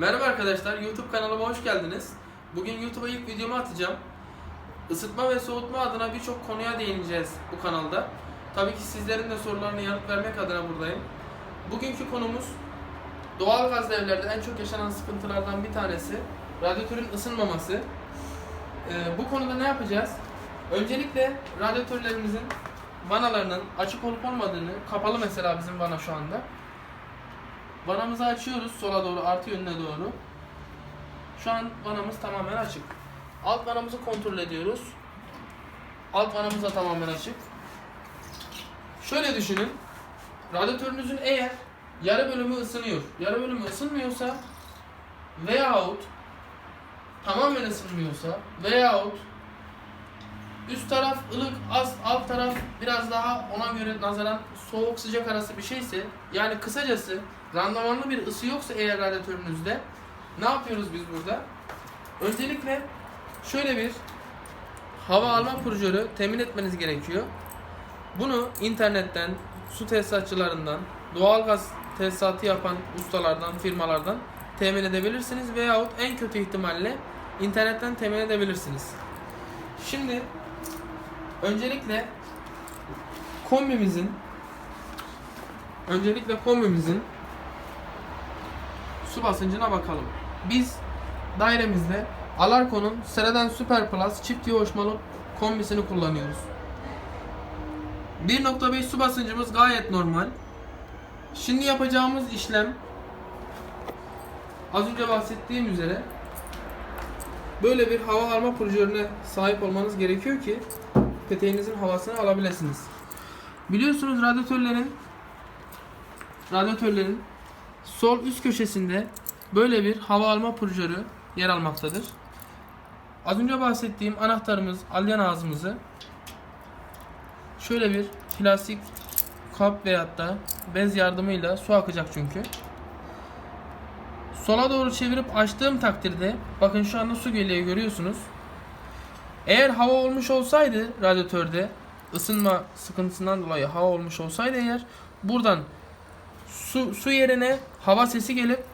Merhaba arkadaşlar, YouTube kanalıma hoş geldiniz. Bugün YouTube'a ilk videomu atacağım. Isıtma ve soğutma adına birçok konuya değineceğiz bu kanalda. Tabii ki sizlerin de sorularına yanıt vermek adına buradayım. Bugünkü konumuz doğal gazlı evlerde en çok yaşanan sıkıntılardan bir tanesi radyatörün ısınmaması. Ee, bu konuda ne yapacağız? Öncelikle radyatörlerimizin vanalarının açık olup olmadığını, kapalı mesela bizim vana şu anda. Vanamızı açıyoruz sola doğru, artı yönüne doğru. Şu an vanamız tamamen açık. Alt vanamızı kontrol ediyoruz. Alt vanamız da tamamen açık. Şöyle düşünün. Radyatörünüzün eğer yarı bölümü ısınıyor, yarı bölümü ısınmıyorsa veyahut tamamen ısınmıyorsa veyahut üst taraf ılık, az, alt taraf biraz daha ona göre nazaran soğuk sıcak arası bir şeyse yani kısacası randımanlı bir ısı yoksa eğer radyatörünüzde ne yapıyoruz biz burada? Öncelikle şöyle bir hava alma purjörü temin etmeniz gerekiyor. Bunu internetten, su tesisatçılarından, doğalgaz tesisatı yapan ustalardan, firmalardan temin edebilirsiniz veyahut en kötü ihtimalle internetten temin edebilirsiniz. Şimdi öncelikle kombimizin öncelikle kombimizin su basıncına bakalım. Biz dairemizde Alarko'nun Seradan Super Plus çift yoğuşmalı kombisini kullanıyoruz. 1.5 su basıncımız gayet normal. Şimdi yapacağımız işlem az önce bahsettiğim üzere böyle bir hava alma purjörüne sahip olmanız gerekiyor ki peteğinizin havasını alabilirsiniz. Biliyorsunuz radyatörlerin radyatörlerin sol üst köşesinde böyle bir hava alma purjörü yer almaktadır. Az önce bahsettiğim anahtarımız, alyan ağzımızı şöyle bir plastik kap veyahut da bez yardımıyla su akacak çünkü. Sola doğru çevirip açtığım takdirde bakın şu anda su geliyor görüyorsunuz. Eğer hava olmuş olsaydı radyatörde ısınma sıkıntısından dolayı hava olmuş olsaydı eğer buradan su, su yerine hava sesi gelip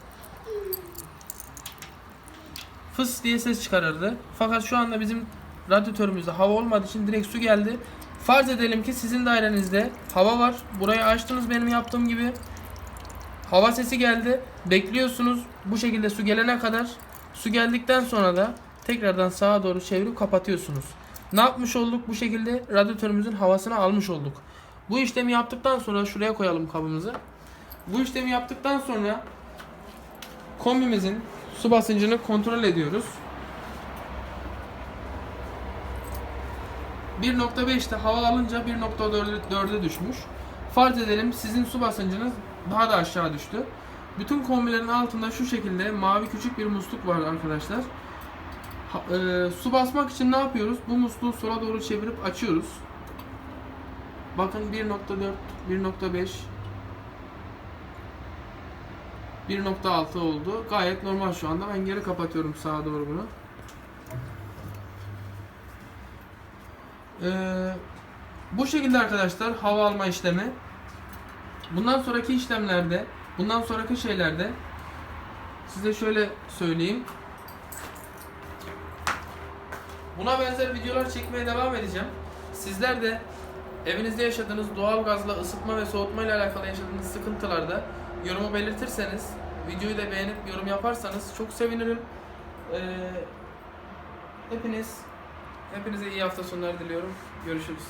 fıs diye ses çıkarırdı. Fakat şu anda bizim radyatörümüzde hava olmadığı için direkt su geldi. Farz edelim ki sizin dairenizde hava var. Burayı açtınız benim yaptığım gibi. Hava sesi geldi. Bekliyorsunuz. Bu şekilde su gelene kadar. Su geldikten sonra da tekrardan sağa doğru çevirip kapatıyorsunuz. Ne yapmış olduk? Bu şekilde radyatörümüzün havasını almış olduk. Bu işlemi yaptıktan sonra şuraya koyalım kabımızı. Bu işlemi yaptıktan sonra kombimizin su basıncını kontrol ediyoruz. 1.5'te hava alınca 1.4'e düşmüş. Farz edelim sizin su basıncınız daha da aşağı düştü. Bütün kombilerin altında şu şekilde mavi küçük bir musluk var arkadaşlar. Ha- e, su basmak için ne yapıyoruz? Bu musluğu sola doğru çevirip açıyoruz. Bakın 1.4, 1.5, 1.6 oldu. Gayet normal şu anda. Ben geri kapatıyorum sağa doğru bunu. Ee, bu şekilde arkadaşlar hava alma işlemi. Bundan sonraki işlemlerde, bundan sonraki şeylerde size şöyle söyleyeyim. Buna benzer videolar çekmeye devam edeceğim. Sizler de evinizde yaşadığınız doğal gazla ısıtma ve soğutma ile alakalı yaşadığınız sıkıntılarda yorumu belirtirseniz, videoyu da beğenip yorum yaparsanız çok sevinirim. Ee, hepiniz hepinize iyi hafta sonları diliyorum. Görüşürüz.